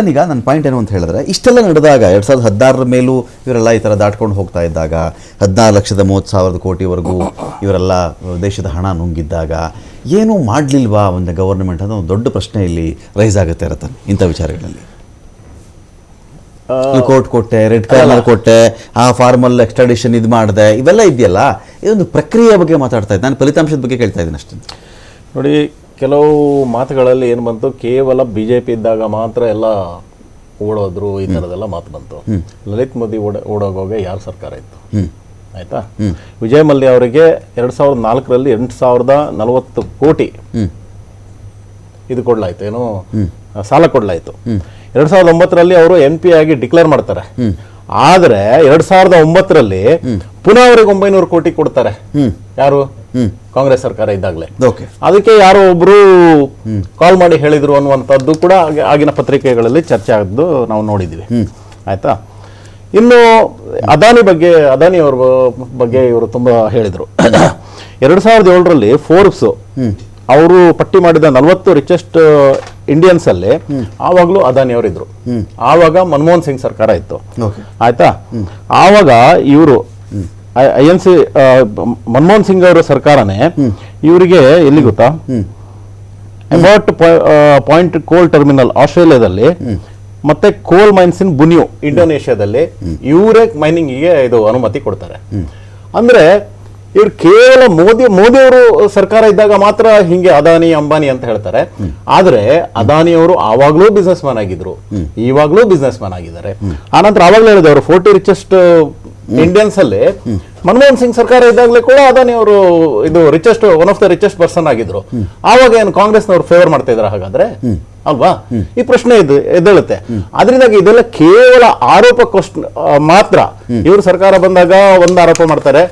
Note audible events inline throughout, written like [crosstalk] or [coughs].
ಈಗ ನನ್ನ ಪಾಯಿಂಟ್ ಏನು ಅಂತ ಹೇಳಿದ್ರೆ ಇಷ್ಟೆಲ್ಲ ನಡೆದಾಗ ಎರಡ್ ಸಾವಿರದ ಹದಿನಾರರ ಮೇಲೂ ಇವರೆಲ್ಲ ಈ ಥರ ದಾಟ್ಕೊಂಡು ಹೋಗ್ತಾ ಇದ್ದಾಗ ಹದಿನಾರು ಲಕ್ಷದ ಮೂವತ್ತು ಸಾವಿರದ ಕೋಟಿವರೆಗೂ ಇವರೆಲ್ಲ ದೇಶದ ಹಣ ನುಂಗಿದ್ದಾಗ ಏನೂ ಮಾಡಲಿಲ್ವಾ ಒಂದು ಗವರ್ನಮೆಂಟ್ ಅಂತ ಒಂದು ದೊಡ್ಡ ಪ್ರಶ್ನೆ ಇಲ್ಲಿ ರೈಸ್ ಆಗುತ್ತೆ ರತನ್ ಇಂಥ ವಿಚಾರಗಳಲ್ಲಿ. ಕೋರ್ಟ್ ಕೊಟ್ಟೆ ರೆಡ್ ಕಾರ್ನರ್ ಕೊಟ್ಟೆ ಆ ಫಾರ್ಮಲ್ ಎಕ್ಸ್ಟ್ರಾಡಿಷನ್ ಇದು ಮಾಡಿದೆ ಇವೆಲ್ಲ ಇದೆಯಲ್ಲ? ಇದೊಂದು ಪ್ರಕ್ರಿಯೆ ಬಗ್ಗೆ ಮಾತಾಡ್ತಾ ಇದ್ದೆ. ನಾನು ಫಲಿತಾಂಶದ ಬಗ್ಗೆ ಕೇಳ್ತಾ ಇದ್ದೀನಿ ಅಷ್ಟೇ. ನೋಡಿ ಕೆಲವು ಮಾತುಗಳಲ್ಲಿ ಏನು ಬಂತು? ಕೇವಲ ಬಿ ಜೆ ಪಿ ಇದ್ದಾಗ ಮಾತ್ರ ಎಲ್ಲ ಓಡೋದ್ರು ಈ ಥರದೆಲ್ಲ ಮಾತು ಬಂತು. ಲಲಿತ್ ಮೋದಿ ಓಡ ಓಡೋಗೋಗೆ ಯಾರ ಸರ್ಕಾರ ಇತ್ತು? ಆಯ್ತಾ? ವಿಜಯ್ ಮಲ್ಯ ಅವರಿಗೆ ಎರಡು ಸಾವಿರದ ನಾಲ್ಕರಲ್ಲಿ ಎಂಟು ಸಾವಿರದ ನಲವತ್ತು ಕೋಟಿ ಇದು ಕೊಡ್ಲಾಯ್ತು. ಏನು? ಸಾಲ ಕೊಡ್ಲಾಯ್ತು. ಎರಡ್ ಸಾವಿರದ ಒಂಬತ್ತರಲ್ಲಿ ಅವರು ಎಂ ಪಿ ಆಗಿ ಡಿಕ್ಲೇರ್ ಮಾಡ್ತಾರೆ. ಆದ್ರೆ ಎರಡ್ ಸಾವಿರದ ಒಂಬತ್ತರಲ್ಲಿ ಪುನಃ ಅವ್ರಿಗೆ ಒಂಬೈನೂರು ಕೋಟಿ ಕೊಡ್ತಾರೆ. ಯಾರು? ಕಾಂಗ್ರೆಸ್ ಸರ್ಕಾರ ಇದ್ದಾಗಲೇ. ಓಕೆ. ಅದಕ್ಕೆ ಯಾರೋ ಒಬ್ರು ಕಾಲ್ ಮಾಡಿ ಹೇಳಿದ್ರು ಅನ್ನುವಂಥದ್ದು ಕೂಡ ಆಗ- ಆಗಿನ ಪತ್ರಿಕೆಗಳಲ್ಲಿ ಚರ್ಚೆ ಆದ್ದು ನಾವು ನೋಡಿದ್ವಿ. ಆಯ್ತಾ? ಇನ್ನು ಅದಾನಿ ಬಗ್ಗೆ ಅದಾನಿ ಅವ್ರ ಬಗ್ಗೆ ಇವರು ತುಂಬಾ ಹೇಳಿದರು. [coughs] ಎರಡು ಸಾವಿರದ ಏಳರಲ್ಲಿ ಫೋರ್ಬ್ಸ್ ಅವರು ಪಟ್ಟಿ ಮಾಡಿದ ನಲವತ್ತು ರಿಚೆಸ್ಟ್ ಇಂಡಿಯನ್ಸ್ ಅಲ್ಲಿ ಆವಾಗಲೂ ಅದಾನಿ ಅವರಿದ್ರು. ಆವಾಗ ಮನಮೋಹನ್ ಸಿಂಗ್ ಸರ್ಕಾರ ಇತ್ತು. ಆಯ್ತಾ? ಆವಾಗ ಇವರು I N C Manmohan Singh ಅವರ ಸರ್ಕಾರನೇ ಇವರಿಗೆ ಎಲ್ಲಿ ಗೊತ್ತಾ? ಅಬೌಟ್ ಪಾಯಿಂಟ್ ಕೋಲ್ ಟರ್ಮಿನಲ್ ಆಸ್ಟ್ರೇಲಿಯಾದಲ್ಲಿ ಮತ್ತೆ ಕೋಲ್ ಮೈನ್ಸ್ ಇನ್ ಬುನಿಯು ಇಂಡೋನೇಷ್ಯಾದಲ್ಲಿ ಇವರೇ ಮೈನಿಂಗಿಗೆ ಇದು ಅನುಮತಿ ಕೊಡ್ತಾರೆ. ಅಂದ್ರೆ ಇವ್ರು ಕೇವಲ ಮೋದಿ ಮೋದಿ ಅವರು ಸರ್ಕಾರ ಇದ್ದಾಗ ಮಾತ್ರ ಹಿಂಗೆ ಅದಾನಿ ಅಂಬಾನಿ ಅಂತ ಹೇಳ್ತಾರೆ. ಆದ್ರೆ ಅದಾನಿ ಅವರು ಆವಾಗ್ಲೂ ಬಿಸ್ನೆಸ್ ಮ್ಯಾನ್ ಆಗಿದ್ರು ಇವಾಗ್ಲೂ ಬಿಸ್ನೆಸ್ ಮ್ಯಾನ್ ಆಗಿದ್ದಾರೆ ಆನಂತರ ಅವಾಗ್ಲೂ ಹೇಳಿದೆ ಅವರು ಫೋರ್ಟಿ ರಿಚೆಸ್ಟ್ ಇಂಡಿಯನ್ಸ್ ಅಲ್ಲಿ ಮನಮೋಹನ್ ಸಿಂಗ್ ಸರ್ಕಾರ ಇದ್ದಾಗಲೇ ಕೂಡ ಅದಾನಿ ಅವರು ಇದು richest one of the richest person ಆಗಿದ್ರು. ಆವಾಗ ಏನು ಕಾಂಗ್ರೆಸ್ನವರು ಫೇವರ್ ಮಾಡ್ತಾ ಇದ್ರ ಹಾಗಾದ್ರೆ? ಅಲ್ವಾ? ಈ ಪ್ರಶ್ನೆ ಇದು ಎದ್ದೇಳುತ್ತೆ. ಅದರಿಂದಾಗಿ ಇದೆಲ್ಲ ಕೇವಲ ಆರೋಪ ಮಾತ್ರ. ಇವರು ಸರ್ಕಾರ ಬಂದಾಗ ಒಂದು ಆರೋಪ ಮಾಡ್ತಾರೆ.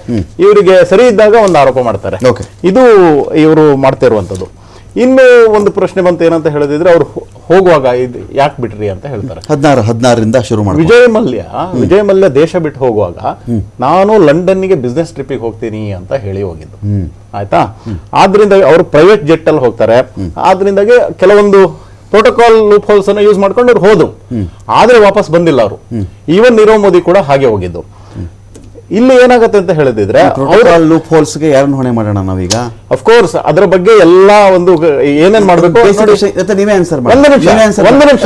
ಇವರಿಗೆ ಸರಿ ಇದ್ದಾಗ ಒಂದು ಆರೋಪ ಮಾಡ್ತಾರೆ. ಇದು ಇವರು ಮಾಡ್ತಾ ಇರುವಂತದ್ದು ಇನ್ನು ಒಂದು ಪ್ರಶ್ನೆ ಬಂತು ಏನಂತ ಹೇಳಿದ್ರೆ ಅವ್ರು ಹೋಗುವಾಗ ಇದು ಯಾಕೆ ಬಿಟ್ರಿ ಅಂತ ಹೇಳ್ತಾರೆ. ಹದಿನಾರು ಹದಿನಾರರಿಂದ ಶುರು ಮಾಡಿ ವಿಜಯ ಮಲ್ಯ ವಿಜಯ ಮಲ್ಯ ದೇಶ ಬಿಟ್ಟು ಹೋಗುವಾಗ ನಾನು ಲಂಡನ್ನಿಗೆ ಬಿಸ್ನೆಸ್ ಟ್ರಿಪ್ಪಿಗೆ ಹೋಗ್ತೀನಿ ಅಂತ ಹೇಳಿ ಹೋಗಿದ್ದು. ಆಯ್ತಾ? ಆದ್ರಿಂದ ಅವರು ಪ್ರೈವೇಟ್ ಜೆಟ್ ಅಲ್ಲಿ ಹೋಗ್ತಾರೆ. ಆದ್ರಿಂದಾಗಿ ಕೆಲವೊಂದು ಪ್ರೋಟೋಕಾಲ್ ಲೂಪ್ ಹೋಲ್ಸ್ ಅನ್ನು ಯೂಸ್ ಮಾಡ್ಕೊಂಡು ಅವ್ರು ಹೋದ್ರು. ಆದ್ರೆ ವಾಪಸ್ ಬಂದಿಲ್ಲ ಅವರು. ಈವನ್ ನೀರವ್ ಮೋದಿ ಕೂಡ ಹಾಗೆ ಹೋಗಿದ್ದು. ಇಲ್ಲಿ ಏನಾಗುತ್ತೆ ಅಂತ ಹೇಳಿದ್ರೆ ಲೂಪ್ ಹೋಲ್ಸ್ಗೆ ಯಾರನ್ನ ಹೊಣೆ ಮಾಡೋಣ ನಾವೀಗ? ಅಫ್ಕೋರ್ಸ್ ಅದರ ಬಗ್ಗೆ ಎಲ್ಲಾ ಒಂದು ಏನೇನ್ ಮಾಡಬೇಕು ನೀವೇ ಆನ್ಸರ್ ಒಂದು ನಿಮಿಷ ಒಂದು ನಿಮಿಷ.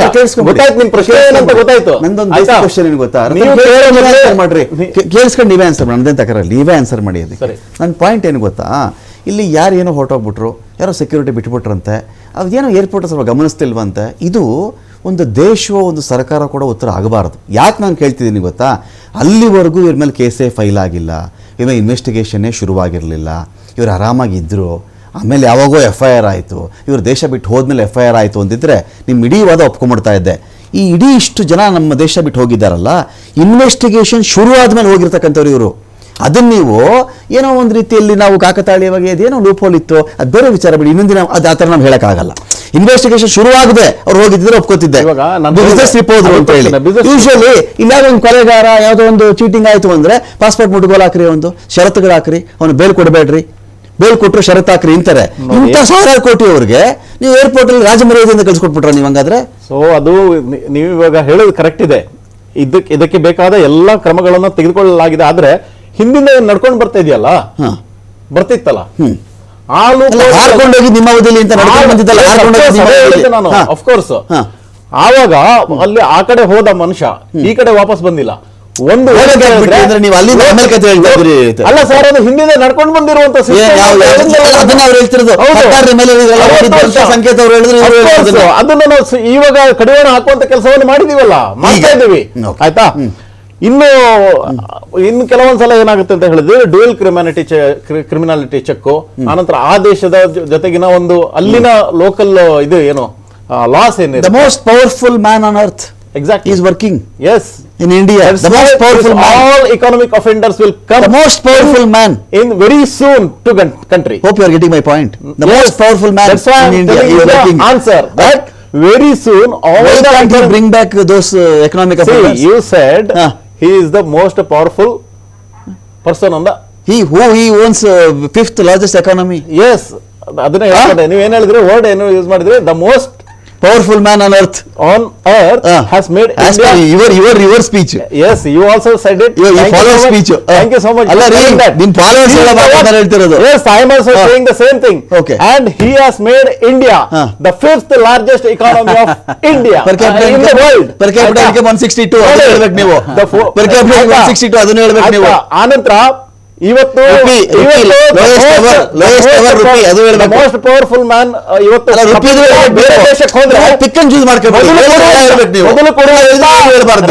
ಗೊತ್ತಾಯ್ತು ನಿಮ್ ಪ್ರಶ್ನೆ ಏನಂತ ಗೊತ್ತಾಯ್ತು? ನಂದೊಂದು? ಕ್ವಶನ್ ಏನು ಗೊತ್ತಾ? ಮಾಡ್ರಿ. ಕೇಳಿಸ್ಕೊಂಡು ನೀವೇ ಆನ್ಸರ್ ಮಾಡಿ. ನಂದೇನು ತಕರಲ್ಲ ನೀವೇ ಆನ್ಸರ್ ಮಾಡಿ ಅದಕ್ಕೆ. ನನ್ನ ಪಾಯಿಂಟ್ ಏನು ಗೊತ್ತಾ? ಇಲ್ಲಿ ಯಾರು ಏನೋ ಹೊರಟೋಗ್ಬಿಟ್ರು ಯಾರೋ ಸೆಕ್ಯೂರಿಟಿ ಬಿಟ್ಬಿಟ್ರಂತೆ ಅದೇನೋ ಏರ್ಪೋರ್ಟ್ ಸ್ವಲ್ಪ ಗಮನಿಸ್ತಿಲ್ವಂತೆ ಇದು ಒಂದು ದೇಶವೋ ಒಂದು ಸರ್ಕಾರ ಕೂಡ ಉತ್ತರ ಆಗಬಾರದು. ಯಾಕೆ ನಾನು ಕೇಳ್ತಿದ್ದೀನಿ ಗೊತ್ತಾ? ಅಲ್ಲಿವರೆಗೂ ಇವ್ರ ಮೇಲೆ ಕೇಸೇ ಫೈಲ್ ಆಗಿಲ್ಲ. ಇವ ಇನ್ವೆಸ್ಟಿಗೇಷನ್ನೇ ಶುರುವಾಗಿರಲಿಲ್ಲ. ಇವರು ಆರಾಮಾಗಿದ್ದರು ಆಮೇಲೆ ಯಾವಾಗೋ ಎಫ್ ಐ ಆರ್ ಆಯಿತು. ಇವರು ದೇಶ ಬಿಟ್ಟು ಹೋದ್ಮೇಲೆ ಎಫ್ ಐ ಆರ್ ಆಯಿತು ಅಂತಿದ್ರೆ ನಿಮ್ಮ ಇಡೀ ವಾದ ಒಪ್ಕೊಂಡ್ಬಿಡ್ತಾ ಇದ್ದೆ. ಈ ಇಡೀ ಇಷ್ಟು ಜನ ನಮ್ಮ ದೇಶ ಬಿಟ್ಟು ಹೋಗಿದ್ದಾರಲ್ಲ ಇನ್ವೆಸ್ಟಿಗೇಷನ್ ಶುರು ಆದಮೇಲೆ ಹೋಗಿರ್ತಕ್ಕಂಥವ್ರು ಇವರು. ಅದನ್ನ ನೀವು ಏನೋ ಒಂದು ರೀತಿಯಲ್ಲಿ ನಾವು ಕಾಕತಾಳೀಯವಾಗಿ ಅದೇನೋ ಲೂಪ್ ಹೋಲ್ ಇತ್ತು, ಅದು ಬೇರೆ ವಿಚಾರ ಬಿಡಿ. ಇನ್ನೊಂದಿನ ಅದು ಆ ಥರ ನಾವು ಹೇಳೋಕ್ಕಾಗಲ್ಲ. ಇನ್ವೆಸ್ಟಿಗೇಷನ್ ಶುರುವಾಗದೆ. ಅವ್ರು ಹೋಗಿದ್ರೆ ಒಪ್ಕೋತಿದ್ದೆ. ಬಿಸ್ನೆಸ್ ಟ್ರಿಪ್ ಹೋದ್ರು ಅಂತ ಹೇಳಿ. ಯೂಶಲಿ ಇಲ್ಲಾಗ ಒಂದು ಕೊಲೆಗಾರ ಯಾವುದೋ ಒಂದು ಚೀಟಿಂಗ್ ಆಯಿತು ಅಂದ್ರೆ ಪಾಸ್ಪೋರ್ಟ್ ಮುಟ್ಗೋಲ್ ಹಾಕ್ರಿ ಒಂದು ಷರತ್ತುಗಳು ಹಾಕ್ರಿ ಅವನು ಬೇಲ್ ಕೊಡಬೇಡ್ರಿ. ಬೇಲ್ ಕೊಟ್ಟರು ಷರತ್ ಹಾಕ್ರಿ ಅಂತಾರೆ. ಇಂಥ ಸಾವಿರಾರು ಕೋಟಿ ಅವ್ರಿಗೆ ನೀವು ಏರ್ಪೋರ್ಟ್ ಅಲ್ಲಿ ರಾಜಮರ್ಯಾದೆಯಿಂದ ಕಳ್ಸಿಕೊಟ್ಬಿಟ್ರ ನೀವು ಹಂಗಾದ್ರೆ? ಸೊ ಅದು ನೀವು ಇವಾಗ ಹೇಳೋದು ಕರೆಕ್ಟ್ ಇದೆ. ಇದಕ್ಕೆ ಇದಕ್ಕೆ ಬೇಕಾದ ಎಲ್ಲಾ ಕ್ರಮಗಳನ್ನು ತೆಗೆದುಕೊಳ್ಳಲಾಗಿದೆ. ಆದ್ರೆ ಹಿಂದಿಂದ ನಡ್ಕೊಂಡು ಬರ್ತಾ ಇದೆಯಲ್ಲ. ಬರ್ತಿತ್ತಲ್ಲ? ನಿಮ್ಮ ಅವಧಿಯಲ್ಲಿ ಅಂತ ನಾನು. ಅಫ್ಕೋರ್ಸ್ ಆವಾಗ ಅಲ್ಲಿ ಆ ಕಡೆ ಹೋದ ಮನುಷ್ಯ ಈ ಕಡೆ ವಾಪಸ್ ಬಂದಿಲ್ಲ. ಒಂದು ನೀವು ಅಲ್ಲಿ ಆಮೇಲೆ ಕಥೆ ಹೇಳ್ತಾ ಇದ್ರಿ. ಅಲ್ಲ ಸರ್ ಅದು ಹಿಂದಿನ ನಡ್ಕೊಂಡು ಬಂದಿರುವಂತ ಅದನ್ನ ಅವ್ರು ಹೇಳ್ತಿರೋದು. ಸಂಕೇತ ಅವ್ರು ಹೇಳಿದ್ರು, ಅದನ್ನ. ನಾವು ಇವಾಗ ಕಡಿವಾಣ ಹಾಕುವಂತ ಕೆಲಸವನ್ನು ಮಾಡಿದೀವಲ್ಲ ಮಾಡ್ತಾ ಇದ್ದೀವಿ. ಆಯ್ತಾ? ಇನ್ನು ಇನ್ನು ಕೆಲವೊಂದ್ಸಲ ಏನಾಗುತ್ತೆ ಅಂತ ಹೇಳಿದ್ರೆ ಡ್ಯೂಯಲ್ ಕ್ರಿಮಿನಾಲಿಟಿ ಕ್ರಿಮಿನಾಲಿಟಿ ಚೆಕ್ ಆನಂತರ ಆ ದೇಶದ ಜೊತೆಗಿನ ಒಂದು ಅಲ್ಲಿನ ಲೋಕಲ್ ಇದು ಏನು ಲಾಸ್ ಏನಿದೆ. Most powerful man on earth exact is working as in India most powerful all economic offenders will come most powerful man in very soon to country hope you are getting my point the most powerful man in India is working answer that very soon all the bring back those economic offenders you said he is the most powerful person on the He who he owns uh, fifth largest economy. yes ಅದನ್ನ ಹೇಳ್ತಾರೆ ನೀವ್ ಏನ್ ಹೇಳಿದ್ರಿ word ಏನು use ಮಾಡಿದ್ರಿ the most powerful man on earth on earth has made India. Your your your speech Yes, you also said it. You- you Thank follow so much. speech. Uh, Thank you so much. ಅಲ್ಲ ರೀ, ನಿನ್ He ಎಲ್ಲ is the ಮಾತಾಡ್ತಾ one- ಹೇಳ್ತಿರೋದು. Also Uh. saying the same thing. Okay. And he has made India Uh. the fifth largest economy of India Per capita uh, in the income- world. per capita 162 ಅದನ್ನ ಹೇಳ್ಬೇಕು ನೀವು. fo- Per capita 162 ಅದನ್ನ ಹೇಳ್ಬೇಕು ನೀವು. ಆನಂತರ ಇವತ್ತು. Most powerful man ಇವತ್ತು ಹೇಳ್ಬೇಕು ಬೇರೆ ದೇಶಕ್ಕೆ ಹೋದ್ರೆ ಪಿಕ್ ಅಂಡ್ ಚೂಸ್ ಮಾಡ್ಕೋಬೇಕು. ಮೊದಲು.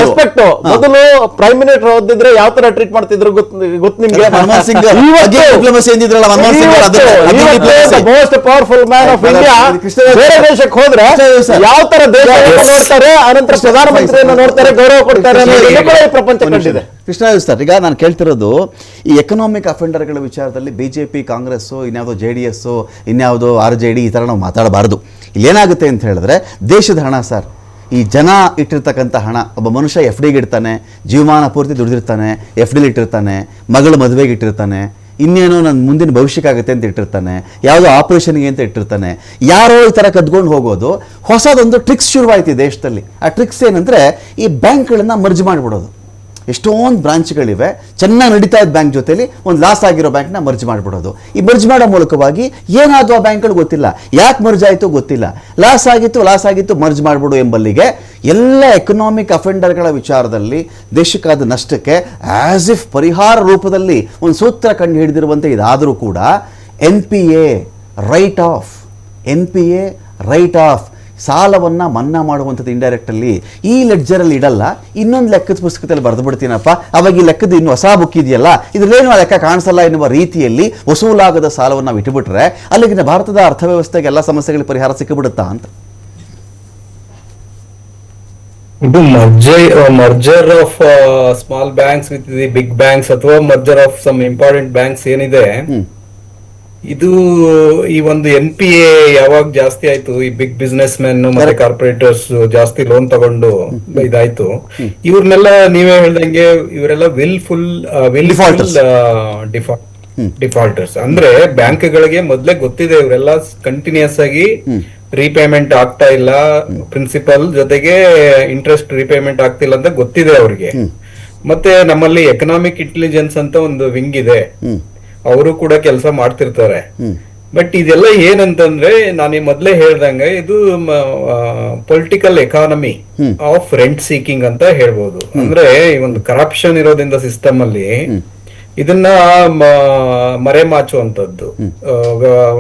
ರೆಸ್ಪೆಕ್ಟ್ ಮೊದಲು ಪ್ರೈಮ್ ಮಿನಿಸ್ಟರ್ ಓದಿದ್ರೆ ಯಾವ ತರ ಟ್ರೀಟ್ ಮಾಡ್ತಿದ್ರು ಗೊತ್ತು ನಿಮ್ಗೆ? Manmohan Singh diplomacy ಎಂದಿದ್ರಲ್ಲ Manmohan Singh. Most powerful man of India ಬೇರೆ ದೇಶಕ್ಕೆ ಹೋದ್ರೆ ಯಾವ ತರ ದೇಶ ನೋಡ್ತಾರೆ ಅನಂತರ ಪ್ರಧಾನಮಂತ್ರಿಯನ್ನು ನೋಡ್ತಾರೆ ಗೌರವ ಕೊಡ್ತಾರೆ ಪ್ರಪಂಚ ಕಂಡಿದೆ. ಕೃಷ್ಣ ಸರ್ ಈಗ ನಾನು ಕೇಳ್ತಿರೋದು, ಈ ಎಕನಾಮಿಕ್ ಅಫೆಂಡರ್ಗಳ ವಿಚಾರದಲ್ಲಿ ಬಿ ಜೆ ಪಿ ಕಾಂಗ್ರೆಸ್ಸು, ಇನ್ಯಾವುದೋ ಜೆ ಡಿ ಎಸ್ಸು ಇನ್ಯಾವುದೋ ಆರ್ ಜೆ ಡಿ ಈ ಥರ ನಾವು ಮಾತಾಡಬಾರ್ದು. ಇಲ್ಲೇನಾಗುತ್ತೆ ಅಂತ ಹೇಳಿದ್ರೆ, ದೇಶದ ಹಣ ಸರ್. ಈ ಜನ ಇಟ್ಟಿರ್ತಕ್ಕಂಥ ಹಣ, ಒಬ್ಬ ಮನುಷ್ಯ ಎಫ್ ಡಿಗೆ ಇಡ್ತಾನೆ, ಜೀವಮಾನ ಪೂರ್ತಿ ದುಡಿದಿರ್ತಾನೆ ಎಫ್ ಡಿಲಿ ಇಟ್ಟಿರ್ತಾನೆ, ಮಗಳ ಮದುವೆಗೆ ಇಟ್ಟಿರ್ತಾನೆ, ಇನ್ನೇನೋ ನನ್ನ ಮುಂದಿನ ಭವಿಷ್ಯಕ್ಕಾಗುತ್ತೆ ಅಂತ ಇಟ್ಟಿರ್ತಾನೆ, ಯಾವುದೋ ಆಪರೇಷನ್ಗೆ ಅಂತ ಇಟ್ಟಿರ್ತಾನೆ, ಯಾರೋ ಈ ಥರ ಕದ್ಕೊಂಡು ಹೋಗೋದು, ಹೊಸದೊಂದು ಟ್ರಿಕ್ಸ್ ಶುರುವಾಯಿತು ದೇಶದಲ್ಲಿ. ಆ ಟ್ರಿಕ್ಸ್ ಏನಂದರೆ, ಈ ಬ್ಯಾಂಕ್ಗಳನ್ನು ಮರ್ಜ್ ಮಾಡಿಬಿಡೋದು. ಎಷ್ಟೊಂದು ಬ್ರಾಂಚ್ಗಳಿವೆ. ಚೆನ್ನಾಗಿ ನಡೀತಾ ಇದ್ದ ಬ್ಯಾಂಕ್ ಜೊತೆಲಿ ಒಂದು ಲಾಸ್ ಆಗಿರೋ ಬ್ಯಾಂಕ್ನ ಮರ್ಜ್ ಮಾಡಿಬಿಡೋದು. ಈ ಮರ್ಜ್ ಮಾಡೋ ಮೂಲಕವಾಗಿ ಏನಾದರೂ ಆ ಬ್ಯಾಂಕ್ಗಳು ಗೊತ್ತಿಲ್ಲ. ಯಾಕೆ ಮರ್ಜ್ ಆಯಿತು ಗೊತ್ತಿಲ್ಲ. ಲಾಸ್ ಆಗಿತ್ತು ಲಾಸ್ ಆಗಿತ್ತು, ಮರ್ಜ್ ಮಾಡಿಬಿಡು ಎಂಬಲ್ಲಿಗೆ ಎಲ್ಲ ಎಕನಾಮಿಕ್ ಅಫೆಂಡರ್ಗಳ ವಿಚಾರದಲ್ಲಿ ದೇಶಕ್ಕಾದ ನಷ್ಟಕ್ಕೆ ಆಸ್ ಇಫ್ ಪರಿಹಾರ ರೂಪದಲ್ಲಿ ಒಂದು ಸೂತ್ರ ಕಂಡು ಹಿಡಿದಿರುವಂತೆ ಇದಾದರೂ ಕೂಡ N P A write off N P A write off ಸಾಲವನ್ನು ಮನ್ನಾ ಮಾಡುವಂಥದ್ದು ಇಂಡೈರೆಕ್ಟಲ್ಲಿ ಈ ಲೆಡ್ಜರಲ್ಲಿ ಇಡಲ್ಲ. ಇನ್ನೊಂದು ಲೆಕ್ಕದ ಪುಸ್ತಕದಲ್ಲಿ ಬರೆದು ಬಿಡ್ತೀನಪ್ಪ. ಅವಾಗ ಈ ಲೆಕ್ಕದ ಇನ್ನು ಹೊಸ ಬುಕ್ ಇದೆಯಲ್ಲ? ಇದರಲ್ಲೇನು ಆ ಲೆಕ್ಕ ಕಾಣಿಸಲ್ಲ ಎನ್ನುವ ರೀತಿಯಲ್ಲಿ ವಸೂಲಾಗದ ಸಾಲವನ್ನು ನಾವು ಇಟ್ಟುಬಿಟ್ರೆ ಅಲ್ಲಿಗಿನ ಭಾರತದ ಅರ್ಥವ್ಯವಸ್ಥೆಗೆ ಎಲ್ಲ ಸಮಸ್ಯೆಗಳಿಗೆ ಪರಿಹಾರ ಸಿಕ್ಕಿಬಿಡುತ್ತಾ ಅಂತ. ಇದು merger merger of small banks with the big banks ಅಥವಾ merger of some important banks ಏನಿದೆ. ಇದು ಈ ಒಂದು ಎನ್ ಪಿ ಎ ಯಾವಾಗ ಜಾಸ್ತಿ ಆಯ್ತು ಈ ಬಿಗ್ ಬಿಸ್ನೆಸ್ ಮೆನ್ ಮತ್ತೆ ಕಾರ್ಪೊರೇಟರ್ಸ್ ಜಾಸ್ತಿ ಲೋನ್ ತಗೊಂಡು ಇದಾಯ್ತು. ಇವ್ರನ್ನೆಲ್ಲ ನೀವೇ ಹೇಳ್ದಂಗೆ ಇವರೆಲ್ಲ wilful will. Default defaulters ಅಂದ್ರೆ ಬ್ಯಾಂಕ್ಗಳಿಗೆ ಮೊದ್ಲೇ ಗೊತ್ತಿದೆ ಇವರೆಲ್ಲ ಕಂಟಿನ್ಯೂಸ್ ಆಗಿ ರೀಪೇಮೆಂಟ್ ಆಗ್ತಾ ಇಲ್ಲ. ಪ್ರಿನ್ಸಿಪಲ್ ಜೊತೆಗೆ ಇಂಟ್ರೆಸ್ಟ್ ರೀಪೇಮೆಂಟ್ ಆಗ್ತಿಲ್ಲ ಅಂತ ಗೊತ್ತಿದೆ ಅವ್ರಿಗೆ. ಮತ್ತೆ ನಮ್ಮಲ್ಲಿ ಎಕನಾಮಿಕ್ ಇಂಟೆಲಿಜೆನ್ಸ್ ಅಂತ ಒಂದು ವಿಂಗ್ ಇದೆ. ಅವರು ಕೂಡ ಕೆಲಸ ಮಾಡ್ತಿರ್ತಾರೆ. ಬಟ್ ಇದೆಲ್ಲ ಏನಂತಂದ್ರೆ ನಾನು ಮೊದ್ಲೇ ಹೇಳ್ದಂಗೆ ಇದು political economy of rent seeking ಅಂತ ಹೇಳ್ಬೋದು. ಅಂದ್ರೆ ಈ ಒಂದು ಕರಪ್ಷನ್ ಇರೋದ್ರಿಂದ ಸಿಸ್ಟಮ್ ಅಲ್ಲಿ ಇದನ್ನ ಮರೆಮಾಚುವಂತದ್ದು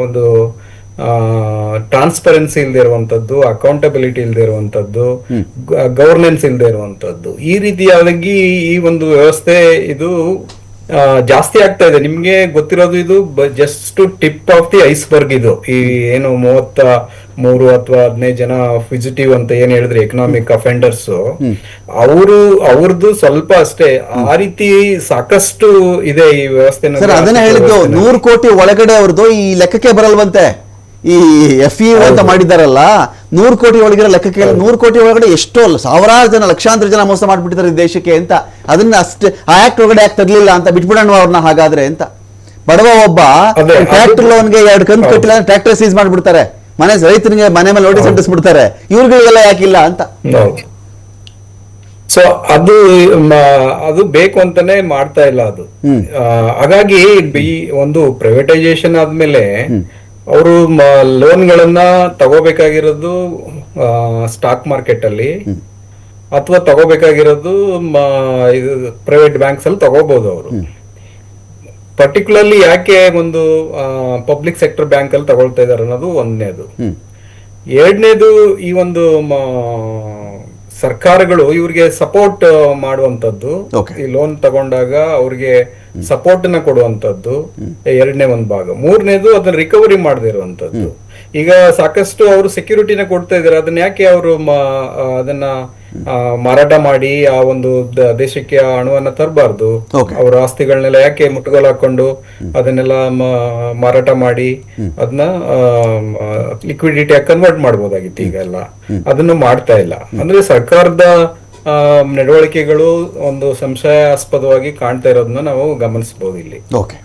ಒಂದು ಟ್ರಾನ್ಸ್ಪರೆನ್ಸಿ ಇಲ್ಲದೆ ಇರುವಂತದ್ದು ಅಕೌಂಟಬಿಲಿಟಿ ಇಲ್ಲದೆ ಇರುವಂತದ್ದು ಗವರ್ನೆನ್ಸ್ ಇಲ್ಲದೆ ಇರುವಂತದ್ದು ಈ ರೀತಿಯಾಗಿ ಈ ಒಂದು ವ್ಯವಸ್ಥೆ ಇದು ಜಾಸ್ತಿ ಆಗ್ತಾ ಇದೆ. ನಿಮ್ಗೆ ಗೊತ್ತಿರೋದು ಇದು just tip of the iceberg ಇದು. ಈ ಏನು ಮೂವತ್ತ ಮೂರು ಅಥವಾ ಹದಿನೈದು ಜನ ಫಿಸಿಟಿವ್ ಅಂತ ಏನ್ ಹೇಳಿದ್ರೆ ಎಕನಾಮಿಕ್ ಅಫೆಂಡರ್ಸ್ ಅವರು ಅವ್ರದ್ದು ಸ್ವಲ್ಪ ಅಷ್ಟೇ. ಆ ರೀತಿ ಸಾಕಷ್ಟು ಇದೆ ಈ ವ್ಯವಸ್ಥೆ ಅದನ್ನೇ ಹೇಳಿದ್ದು ನೂರು ಕೋಟಿ ಒಳಗಡೆ ಅವ್ರದ್ದು ಈ ಲೆಕ್ಕಕ್ಕೆ ಬರಲ್ವಂತೆ. ಈ ಎಫ್ ಇ ಅಂತ ಮಾಡಿದಾರಲ್ಲ ನೂರು ಕೋಟಿ ಒಳಗಿರೋ ಲೆಕ್ಕಕ್ಕೆ ನೂರು ಕೋಟಿ ಒಳಗಡೆ ಎಷ್ಟೋ ಸಾವಿರಾರು ಜನ ಲಕ್ಷಾಂತರ ಜನ ಮೋಸ ಮಾಡಿಬಿಟ್ಟಿದ್ದಾರೆ ಈ ದೇಶಕ್ಕೆ ಅಂತ. ಅದನ್ನ ಅಷ್ಟೇ ಆ ಆಕ್ಟ್ ಒಳಗಡೆ ಯಾಕೆ ತರಲಿಲ್ಲ ಅಂತ ಬಿಟ್ಬಿಡೋಣ ಅವ್ರನ್ನ ಹಾಗಾದ್ರೆ ಅಂತ. ಬಡವ ಒಬ್ಬ ಟ್ರಾಕ್ಟರ್ ಲೋನ್ ಟ್ರ್ಯಾಕ್ಟರ್ ಲೋನ್ಗೆ ಎರಡು ಕಂತು. ಕಟ್ಟಿಲ್ಲ ಟ್ರ್ಯಾಕ್ಟರ್ ಸೀಸ್ ಮಾಡ್ಬಿಡ್ತಾರೆ. ಮನೆ ರೈತನಿಗೆ ಮನೆ ಮೇಲೆ ನೋಟಿಸ್ ಅಂಟಿಸ್ಬಿಡ್ತಾರೆ. ಇವ್ರಿಗೆಲ್ಲ ಯಾಕಿಲ್ಲ ಅಂತ. ಸೊ ಅದು ಅದು ಬೇಕು ಅಂತಾನೆ ಮಾಡ್ತಾ ಇಲ್ಲ ಅದು. ಹಾಗಾಗಿ ಈ ಒಂದು ಪ್ರೈವೇಟೈಸೇಷನ್ ಆದ್ಮೇಲೆ ಅವರು ಲೋನ್ಗಳನ್ನ ತಗೋಬೇಕಾಗಿರೋದು ಸ್ಟಾಕ್ ಮಾರ್ಕೆಟ್ ಅಲ್ಲಿ ಅಥವಾ ತಗೋಬೇಕಾಗಿರೋದು ಪ್ರೈವೇಟ್ ಬ್ಯಾಂಕ್ಸ್ ಅಲ್ಲಿ ತಗೋಬಹುದು ಅವರು. ಪರ್ಟಿಕ್ಯುಲರ್ಲಿ ಯಾಕೆ ಒಂದು ಪಬ್ಲಿಕ್ ಸೆಕ್ಟರ್ ಬ್ಯಾಂಕ್ ಅಲ್ಲಿ ತಗೊಳ್ತಾ ಇದಾರೆ ಅನ್ನೋದು ಒಂದನೇದು. ಎರಡನೇದು ಈ ಒಂದು ಸರ್ಕಾರಗಳು ಇವ್ರಿಗೆ ಸಪೋರ್ಟ್ ಮಾಡುವಂತದ್ದು ಈ ಲೋನ್ ತಗೊಂಡಾಗ ಅವ್ರಿಗೆ ಸಪೋರ್ಟ್ನ ಕೊಡುವಂತದ್ದು ಎರಡನೇ ಒಂದು ಭಾಗ. ಮೂರನೇದು ಅದನ್ನ ರಿಕವರಿ ಮಾಡದೇ ಇರುವಂತದ್ದು ಈಗ ಸಾಕಷ್ಟು ಅವರು ಸೆಕ್ಯೂರಿಟಿನ ಕೊಡ್ತಾ ಇದಾರೆ ಅದನ್ನ ಯಾಕೆ ಅವರು ಅದನ್ನ ಮಾರಾಟ ಮಾಡಿ ಆ ಒಂದು ದೇಶಕ್ಕೆ ಆ ಹಣವನ್ನ ತರಬಾರ್ದು? ಅವರ ಆಸ್ತಿಗಳನ್ನೆಲ್ಲ ಯಾಕೆ ಮುಟ್ಟುಗೋಲು ಹಾಕೊಂಡು ಅದನ್ನೆಲ್ಲ ಮಾರಾಟ ಮಾಡಿ ಅದನ್ನ ಲಿಕ್ವಿಡಿಟಿ ಕನ್ವರ್ಟ್ ಮಾಡಬಹುದಾಗಿತ್ತು ಈಗ ಎಲ್ಲ ಅದನ್ನು ಮಾಡ್ತಾ ಇಲ್ಲ. ಅಂದ್ರೆ ಸರ್ಕಾರದ ನಡವಳಿಕೆಗಳು ಒಂದು ಸಂಶಯಾಸ್ಪದವಾಗಿ ಕಾಣ್ತಾ ಇರೋದನ್ನ ನಾವು ಗಮನಿಸಬಹುದು ಇಲ್ಲಿ. ಓಕೆ